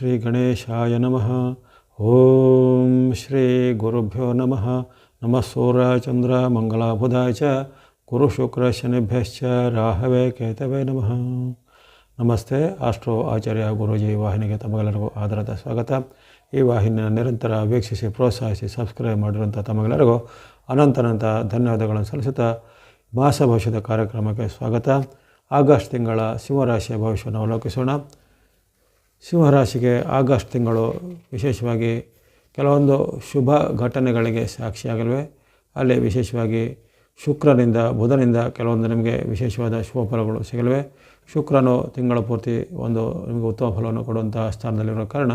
ಶ್ರೀ ಗಣೇಶಾಯ ನಮಃ. ಓಂ ಶ್ರೀ ಗುರುಭ್ಯೋ ನಮಃ. ನಮಃ ಸೂರ್ಯ ಚಂದ್ರ ಮಂಗಳ ಚ. ಗುರು ಶುಕ್ರ ಶನಿಭ್ಯಶ್ಚ. ರಾಹವೇ ಕೇತವೇ ನಮಃ. ನಮಸ್ತೆ, ಆಸ್ಟ್ರೋ ಆಚಾರ್ಯ ಗುರೂಜಿ ವಾಹಿನಿಗೆ ತಮಗೆಲ್ಲರಿಗೂ ಆಧಾರದ ಸ್ವಾಗತ. ಈ ವಾಹಿನಿಯ ನಿರಂತರ ವೀಕ್ಷಿಸಿ, ಪ್ರೋತ್ಸಾಹಿಸಿ, ಸಬ್ಸ್ಕ್ರೈಬ್ ಮಾಡಿರುವಂಥ ತಮಗೆಲ್ಲರಿಗೂ ಅನಂತನಂತ ಧನ್ಯವಾದಗಳನ್ನು ಸಲ್ಲಿಸುತ್ತಾ ಮಾಸ ಭವಿಷ್ಯದ ಕಾರ್ಯಕ್ರಮಕ್ಕೆ ಸ್ವಾಗತ. ಆಗಸ್ಟ್ ತಿಂಗಳ ಸಿಂಹರಾಶಿಯ ಭವಿಷ್ಯವನ್ನು ಅವಲೋಕಿಸೋಣ. ಸಿಂಹರಾಶಿಗೆ ಆಗಸ್ಟ್ ತಿಂಗಳು ವಿಶೇಷವಾಗಿ ಕೆಲವೊಂದು ಶುಭ ಘಟನೆಗಳಿಗೆ ಸಾಕ್ಷಿಯಾಗಲಿವೆ. ಅಲ್ಲಿ ವಿಶೇಷವಾಗಿ ಶುಕ್ರನಿಂದ ಬುಧನಿಂದ ಕೆಲವೊಂದು ನಿಮಗೆ ವಿಶೇಷವಾದ ಶುಭ ಫಲಗಳು ಸಿಗಲಿವೆ. ಶುಕ್ರನು ತಿಂಗಳ ಪೂರ್ತಿ ಒಂದು ನಿಮಗೆ ಉತ್ತಮ ಫಲವನ್ನು ಕೊಡುವಂತಹ ಸ್ಥಾನದಲ್ಲಿರೋ ಕಾರಣ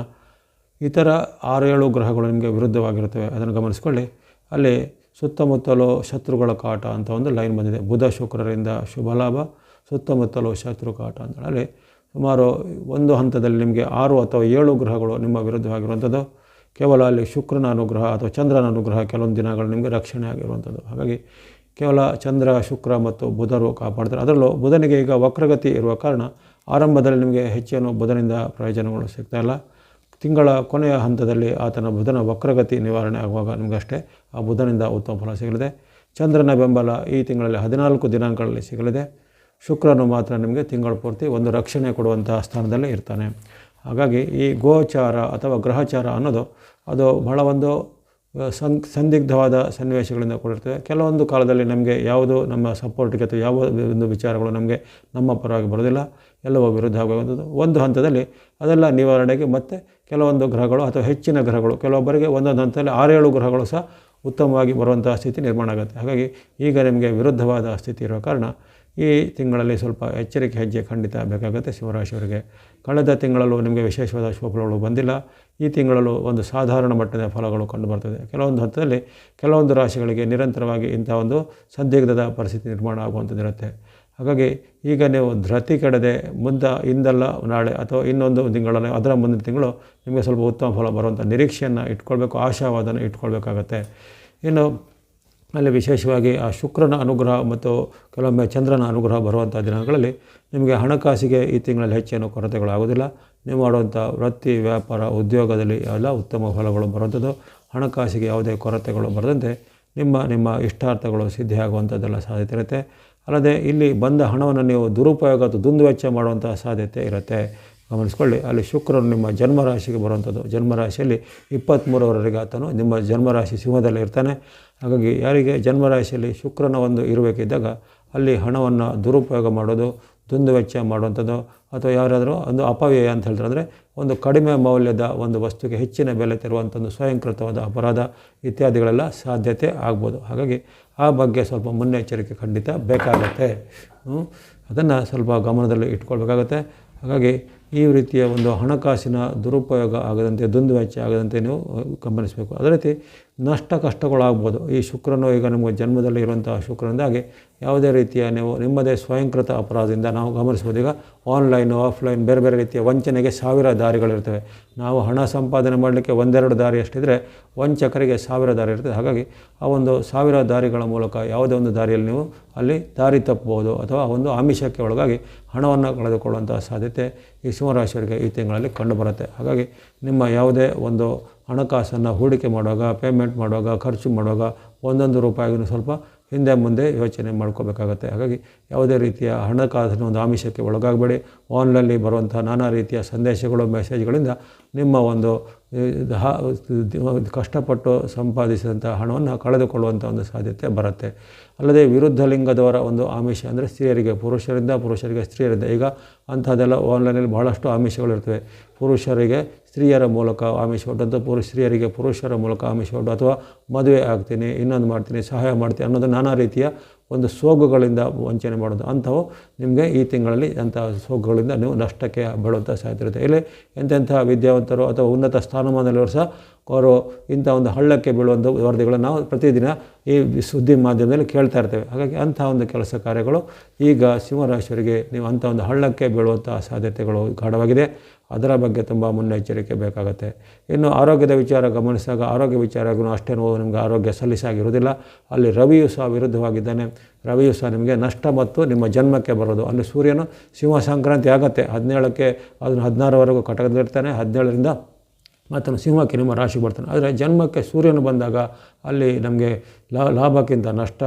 ಇತರ ಆರು ಏಳು ಗ್ರಹಗಳು ನಿಮಗೆ ವಿರುದ್ಧವಾಗಿರುತ್ತವೆ. ಅದನ್ನು ಗಮನಿಸಿಕೊಳ್ಳಿ. ಅಲ್ಲಿ ಸುತ್ತಮುತ್ತಲು ಶತ್ರುಗಳ ಕಾಟ ಅಂತ ಒಂದು ಲೈನ್ ಬಂದಿದೆ. ಬುಧ ಶುಕ್ರರಿಂದ ಶುಭ ಲಾಭ, ಸುತ್ತಮುತ್ತಲು ಶತ್ರು ಕಾಟ ಅಂತ ಅಲ್ಲಿ ಸುಮಾರು ಒಂದು ಹಂತದಲ್ಲಿ ನಿಮಗೆ ಆರು ಅಥವಾ ಏಳು ಗ್ರಹಗಳು ನಿಮ್ಮ ವಿರುದ್ಧವಾಗಿರುವಂಥದ್ದು. ಕೇವಲ ಅಲ್ಲಿ ಶುಕ್ರನ ಅನುಗ್ರಹ ಅಥವಾ ಚಂದ್ರನ ಅನುಗ್ರಹ ಕೆಲವೊಂದು ದಿನಗಳು ನಿಮಗೆ ರಕ್ಷಣೆ ಆಗಿರುವಂಥದ್ದು. ಹಾಗಾಗಿ ಕೇವಲ ಚಂದ್ರ, ಶುಕ್ರ ಮತ್ತು ಬುಧರು ಕಾಪಾಡ್ತಾರೆ. ಅದರಲ್ಲೂ ಬುಧನಿಗೆ ಈಗ ವಕ್ರಗತಿ ಇರುವ ಕಾರಣ ಆರಂಭದಲ್ಲಿ ನಿಮಗೆ ಹೆಚ್ಚೇನು ಬುಧನಿಂದ ಪ್ರಯೋಜನಗಳು ಸಿಗ್ತಾಯಿಲ್ಲ ತಿಂಗಳ ಕೊನೆಯ ಹಂತದಲ್ಲಿ ಆತನ ಬುಧನ ವಕ್ರಗತಿ ನಿವಾರಣೆ ಆಗುವಾಗ ನಿಮಗಷ್ಟೇ ಆ ಬುಧನಿಂದ ಉತ್ತಮ ಫಲ ಸಿಗಲಿದೆ. ಚಂದ್ರನ ಬೆಂಬಲ ಈ ತಿಂಗಳಲ್ಲಿ ಹದಿನಾಲ್ಕು ದಿನಾಂಕಗಳಲ್ಲಿ ಸಿಗಲಿದೆ. ಶುಕ್ರನು ಮಾತ್ರ ನಿಮಗೆ ತಿಂಗಳ ಪೂರ್ತಿ ಒಂದು ರಕ್ಷಣೆ ಕೊಡುವಂತಹ ಸ್ಥಾನದಲ್ಲೇ ಇರ್ತಾನೆ. ಹಾಗಾಗಿ ಈ ಗೋಚಾರ ಅಥವಾ ಗ್ರಹಚಾರ ಅನ್ನೋದು ಅದು ಬಹಳ ಒಂದು ಸನ್ ಸಂದಿಗ್ಧವಾದ ಸನ್ನಿವೇಶಗಳಿಂದ ಕೂಡಿರ್ತದೆ. ಕೆಲವೊಂದು ಕಾಲದಲ್ಲಿ ನಮಗೆ ಯಾವುದು ನಮ್ಮ ಸಪೋರ್ಟ್ಗೆ ಅಥವಾ ಯಾವ ಒಂದು ವಿಚಾರಗಳು ನಮಗೆ ನಮ್ಮ ಪರವಾಗಿ ಬರೋದಿಲ್ಲ ಎಲ್ಲವೂ ವಿರುದ್ಧ ಆಗುವಂಥದ್ದು ಒಂದು ಹಂತದಲ್ಲಿ ಅದೆಲ್ಲ ನಿವಾರಣೆಗೆ ಮತ್ತೆ ಕೆಲವೊಂದು ಗ್ರಹಗಳು ಅಥವಾ ಹೆಚ್ಚಿನ ಗ್ರಹಗಳು, ಕೆಲವೊಬ್ಬರಿಗೆ ಒಂದೊಂದು ಹಂತದಲ್ಲಿ ಆರೇಳು ಗ್ರಹಗಳು ಸಹ ಉತ್ತಮವಾಗಿ ಬರುವಂತಹ ಸ್ಥಿತಿ ನಿರ್ಮಾಣ ಆಗುತ್ತೆ. ಹಾಗಾಗಿ ಈಗ ನಿಮಗೆ ವಿರುದ್ಧವಾದ ಸ್ಥಿತಿ ಇರೋ ಕಾರಣ ಈ ತಿಂಗಳಲ್ಲಿ ಸ್ವಲ್ಪ ಎಚ್ಚರಿಕೆ ಹೆಜ್ಜೆ ಖಂಡಿತ ಬೇಕಾಗುತ್ತೆ ಶಿವರಾಶಿಯವರಿಗೆ ಕಳೆದ ತಿಂಗಳಲ್ಲೂ ನಿಮಗೆ ವಿಶೇಷವಾದ ಶುಭಫಲಗಳು ಬಂದಿಲ್ಲ. ಈ ತಿಂಗಳಲ್ಲೂ ಒಂದು ಸಾಧಾರಣ ಮಟ್ಟದ ಫಲಗಳು ಕಂಡುಬರ್ತದೆ ಕೆಲವೊಂದು ಹಂತದಲ್ಲಿ ಕೆಲವೊಂದು ರಾಶಿಗಳಿಗೆ ನಿರಂತರವಾಗಿ ಇಂಥ ಒಂದು ಸಂದಿಗ್ಧದ ಪರಿಸ್ಥಿತಿ ನಿರ್ಮಾಣ ಆಗುವಂಥದ್ದಿರುತ್ತೆ ಹಾಗಾಗಿ ಈಗ ನೀವು ಧೃತಿ ಕೆಡದೆ ಮುಂದೆ ಇಂದಲ್ಲ ನಾಳೆ ಅಥವಾ ಇನ್ನೊಂದು ತಿಂಗಳಲ್ಲಿ ಅದರ ಮುಂದಿನ ತಿಂಗಳು ನಿಮಗೆ ಸ್ವಲ್ಪ ಉತ್ತಮ ಫಲ ಬರುವಂಥ ನಿರೀಕ್ಷೆಯನ್ನು ಇಟ್ಕೊಳ್ಬೇಕು, ಆಶಾವಾದನ ಇಟ್ಕೊಳ್ಬೇಕಾಗತ್ತೆ. ಇನ್ನು ಅಲ್ಲಿ ವಿಶೇಷವಾಗಿ ಆ ಶುಕ್ರನ ಅನುಗ್ರಹ ಮತ್ತು ಕೆಲವೊಮ್ಮೆ ಚಂದ್ರನ ಅನುಗ್ರಹ ಬರುವಂಥ ದಿನಗಳಲ್ಲಿ ನಿಮಗೆ ಹಣಕಾಸಿಗೆ ಈ ತಿಂಗಳಲ್ಲಿ ಹೆಚ್ಚೇನು ಕೊರತೆಗಳಾಗೋದಿಲ್ಲ ನೀವು ಮಾಡುವಂಥ ವೃತ್ತಿ, ವ್ಯಾಪಾರ, ಉದ್ಯೋಗದಲ್ಲಿ ಎಲ್ಲ ಉತ್ತಮ ಫಲಗಳು ಬರುವಂಥದ್ದು. ಹಣಕಾಸಿಗೆ ಯಾವುದೇ ಕೊರತೆಗಳು ಬರದಂತೆ ನಿಮ್ಮ ನಿಮ್ಮ ಇಷ್ಟಾರ್ಥಗಳು ಸಿದ್ಧಿಯಾಗುವಂಥದ್ದೆಲ್ಲ ಸಾಧ್ಯತೆ ಇರುತ್ತೆ. ಅಲ್ಲದೆ ಇಲ್ಲಿ ಬಂದ ಹಣವನ್ನು ನೀವು ದುರುಪಯೋಗ ಅಥವಾ ದುಂದುವೆಚ್ಚ ಮಾಡುವಂಥ ಸಾಧ್ಯತೆ ಇರುತ್ತೆ. ಗಮನಿಸ್ಕೊಳ್ಳಿ. ಅಲ್ಲಿ ಶುಕ್ರನು ನಿಮ್ಮ ಜನ್ಮರಾಶಿಗೆ ಬರುವಂಥದ್ದು. ಜನ್ಮರಾಶಿಯಲ್ಲಿ ಇಪ್ಪತ್ತ್ಮೂರವರೆಗೆ ಆತನು ನಿಮ್ಮ ಜನ್ಮರಾಶಿ ಸಿಂಹದಲ್ಲಿ ಇರ್ತಾನೆ. ಹಾಗಾಗಿ ಯಾರಿಗೆ ಜನ್ಮರಾಶಿಯಲ್ಲಿ ಶುಕ್ರನ ಒಂದು ಇರಬೇಕಿದ್ದಾಗ ಅಲ್ಲಿ ಹಣವನ್ನು ದುರುಪಯೋಗ ಮಾಡೋದು ದುಂದುವೆಚ್ಚ ಮಾಡುವಂಥದ್ದು, ಅಥವಾ ಯಾರಾದರೂ ಒಂದು ಅಪವ್ಯಯ ಅಂತ ಹೇಳಿದ್ರೆ ಅಂದರೆ ಒಂದು ಕಡಿಮೆ ಮೌಲ್ಯದ ಒಂದು ವಸ್ತುಗೆ ಹೆಚ್ಚಿನ ಬೆಲೆ ತರುವಂಥ ಒಂದು ಸ್ವಯಂಕೃತವಾದ ಅಪರಾಧ ಇತ್ಯಾದಿಗಳೆಲ್ಲ ಸಾಧ್ಯತೆ ಆಗ್ಬೋದು. ಹಾಗಾಗಿ ಆ ಬಗ್ಗೆ ಸ್ವಲ್ಪ ಮುನ್ನೆಚ್ಚರಿಕೆ ಖಂಡಿತ ಬೇಕಾಗತ್ತೆ. ಅದನ್ನು ಸ್ವಲ್ಪ ಗಮನದಲ್ಲಿ ಇಟ್ಕೊಳ್ಬೇಕಾಗತ್ತೆ. ಹಾಗಾಗಿ ಈ ರೀತಿಯ ಒಂದು ಹಣಕಾಸಿನ ದುರುಪಯೋಗ ಆಗದಂತೆ ದುಂದುವೆಚ್ಚ ಆಗದಂತೆ ನೀವು ಗಮನಿಸಬೇಕು. ಅದೇ ರೀತಿ ನಷ್ಟ ಕಷ್ಟಗಳಾಗ್ಬೋದು. ಈ ಶುಕ್ರನು ಈಗ ನಿಮಗೆ ಜನ್ಮದಲ್ಲಿ ಇರುವಂತಹ ಶುಕ್ರನಿಂದಾಗಿ ಯಾವುದೇ ರೀತಿಯ ನೀವು ನಿಮ್ಮದೇ ಸ್ವಯಂಕೃತ ಅಪರಾಧದಿಂದ ನಾವು ಗಮನಿಸ್ಬೋದು. ಈಗ ಆನ್ಲೈನು ಆಫ್ಲೈನ್ ಬೇರೆ ಬೇರೆ ರೀತಿಯ ವಂಚನೆಗೆ ಸಾವಿರ ದಾರಿಗಳಿರ್ತವೆ. ನಾವು ಹಣ ಸಂಪಾದನೆ ಮಾಡಲಿಕ್ಕೆ ಒಂದೆರಡು ದಾರಿ ಅಷ್ಟಿದ್ರೆ ವಂಚಕರಿಗೆ ಸಾವಿರ ದಾರಿ ಇರ್ತದೆ. ಹಾಗಾಗಿ ಆ ಒಂದು ಸಾವಿರ ದಾರಿಗಳ ಮೂಲಕ ಯಾವುದೇ ಒಂದು ದಾರಿಯಲ್ಲಿ ನೀವು ಅಲ್ಲಿ ದಾರಿ ತಪ್ಪಬಹುದು ಅಥವಾ ಒಂದು ಆಮಿಷಕ್ಕೆ ಒಳಗಾಗಿ ಹಣವನ್ನು ಕಳೆದುಕೊಳ್ಳುವಂಥ ಸಾಧ್ಯತೆ ಈ ಸಿಂಹರಾಶಿಯವರಿಗೆ ಈ ತಿಂಗಳಲ್ಲಿ ಕಂಡುಬರುತ್ತೆ ಹಾಗಾಗಿ ನಿಮ್ಮ ಯಾವುದೇ ಒಂದು ಹಣಕಾಸನ್ನು ಹೂಡಿಕೆ ಮಾಡುವಾಗ ಪೇಮೆಂಟ್ ಮಾಡುವಾಗ, ಖರ್ಚು ಮಾಡುವಾಗ ಒಂದೊಂದು ರೂಪಾಯಿಗೂ ಸ್ವಲ್ಪ ಹಿಂದೆ ಮುಂದೆ ಯೋಚನೆ ಮಾಡ್ಕೋಬೇಕಾಗತ್ತೆ. ಹಾಗಾಗಿ ಯಾವುದೇ ರೀತಿಯ ಹಣಕಾಸಿನ ಒಂದು ಆಮಿಷಕ್ಕೆ ಒಳಗಾಗಬೇಡಿ. ಆನ್ಲೈನಲ್ಲಿ ಬರುವಂಥ ನಾನಾ ರೀತಿಯ ಸಂದೇಶಗಳು ಮೆಸೇಜ್ಗಳಿಂದ ನಿಮ್ಮ ಒಂದು ಕಷ್ಟಪಟ್ಟು ಸಂಪಾದಿಸಿದಂಥ ಹಣವನ್ನು ಕಳೆದುಕೊಳ್ಳುವಂಥ ಒಂದು ಸಾಧ್ಯತೆ ಬರುತ್ತೆ. ಅಲ್ಲದೆ ವಿರುದ್ಧ ಲಿಂಗದವರ ಒಂದು ಆಮಿಷ ಅಂದರೆ ಸ್ತ್ರೀಯರಿಗೆ, ಪುರುಷರಿಂದ ಪುರುಷರಿಗೆ, ಸ್ತ್ರೀಯರಿಂದ. ಈಗ ಅಂಥದ್ದೆಲ್ಲ ಆನ್ಲೈನಲ್ಲಿ ಬಹಳಷ್ಟು ಆಮಿಷಗಳಿರ್ತವೆ ಪುರುಷರಿಗೆ ಸ್ತ್ರೀಯರ ಮೂಲಕ ಆಮಿಷ ಒಡ್ಡಂಥ ಪುರುಷ ಸ್ತ್ರೀಯರಿಗೆ ಪುರುಷರ ಮೂಲಕ ಆಮಿಷ ಒಡ್ಡು ಅಥವಾ ಮದುವೆ ಆಗ್ತೀನಿ, ಇನ್ನೊಂದು ಮಾಡ್ತೀನಿ, ಸಹಾಯ ಮಾಡ್ತೀನಿ ಅನ್ನೋದು ನಾನಾ ರೀತಿಯ ಒಂದು ಸೋಗುಗಳಿಂದ ವಂಚನೆ ಮಾಡೋದು. ಅಂಥವು ನಿಮಗೆ ಈ ತಿಂಗಳಲ್ಲಿ ಅಂಥ ಸೋಗುಗಳಿಂದ ನೀವು ನಷ್ಟಕ್ಕೆ ಬೀಳುವಂಥ ಸಾಧ್ಯತೆ ಇಲ್ಲಿ ಎಂತೆಂಥ ವಿದ್ಯಾವಂತರು ಅಥವಾ ಉನ್ನತ ಸ್ಥಾನಮಾನದಲ್ಲಿವರು ಸಹ ಅವರು ಇಂಥ ಒಂದು ಹಳ್ಳಕ್ಕೆ ಬೀಳುವಂಥ ವರದಿಗಳು ನಾವು ಪ್ರತಿದಿನ ಈ ಸುದ್ದಿ ಮಾಧ್ಯಮದಲ್ಲಿ ಕೇಳ್ತಾ ಇರ್ತೇವೆ. ಹಾಗಾಗಿ ಅಂಥ ಒಂದು ಕೆಲಸ ಕಾರ್ಯಗಳು ಈಗ ಸಿಂಹರಾಶಿಯವರಿಗೆ ನೀವು ಅಂಥ ಒಂದು ಹಳ್ಳಕ್ಕೆ ಬೀಳುವಂಥ ಸಾಧ್ಯತೆಗಳು ಗಾಢವಾಗಿದೆ. ಅದರ ಬಗ್ಗೆ ತುಂಬ ಮುನ್ನೆಚ್ಚರಿಕೆ ಬೇಕಾಗುತ್ತೆ. ಇನ್ನು ಆರೋಗ್ಯದ ವಿಚಾರ ಗಮನಿಸಿದಾಗ ಆರೋಗ್ಯ ವಿಚಾರಗೂ ನೋವು ನಿಮಗೆ ಆರೋಗ್ಯ ಸಲ್ಲಿಸಾಗಿರುವುದಿಲ್ಲ. ಅಲ್ಲಿ ರವಿಯು ಸಹ ವಿರುದ್ಧವಾಗಿದ್ದಾನೆ. ರವಿಯು ಸಹ ನಿಮಗೆ ನಷ್ಟ ಮತ್ತು ನಿಮ್ಮ ಜನ್ಮಕ್ಕೆ ಬರೋದು. ಅಲ್ಲಿ ಸೂರ್ಯನು ಸಿಂಹ ಸಂಕ್ರಾಂತಿ ಆಗುತ್ತೆ. ಹದಿನೇಳಕ್ಕೆ, ಅದನ್ನು ಹದಿನಾರವರೆಗೂ ಕಟಕದಲ್ಲಿರ್ತಾನೆ. ಹದಿನೇಳರಿಂದ ಮತ್ತು ಸಿಂಹಕ್ಕೆ ನಿಮ್ಮ ರಾಶಿ ಬರ್ತಾನೆ ಆದರೆ ಜನ್ಮಕ್ಕೆ ಸೂರ್ಯನು ಬಂದಾಗ ಅಲ್ಲಿ ನಮಗೆ ಲಾಭಕ್ಕಿಂತ ನಷ್ಟ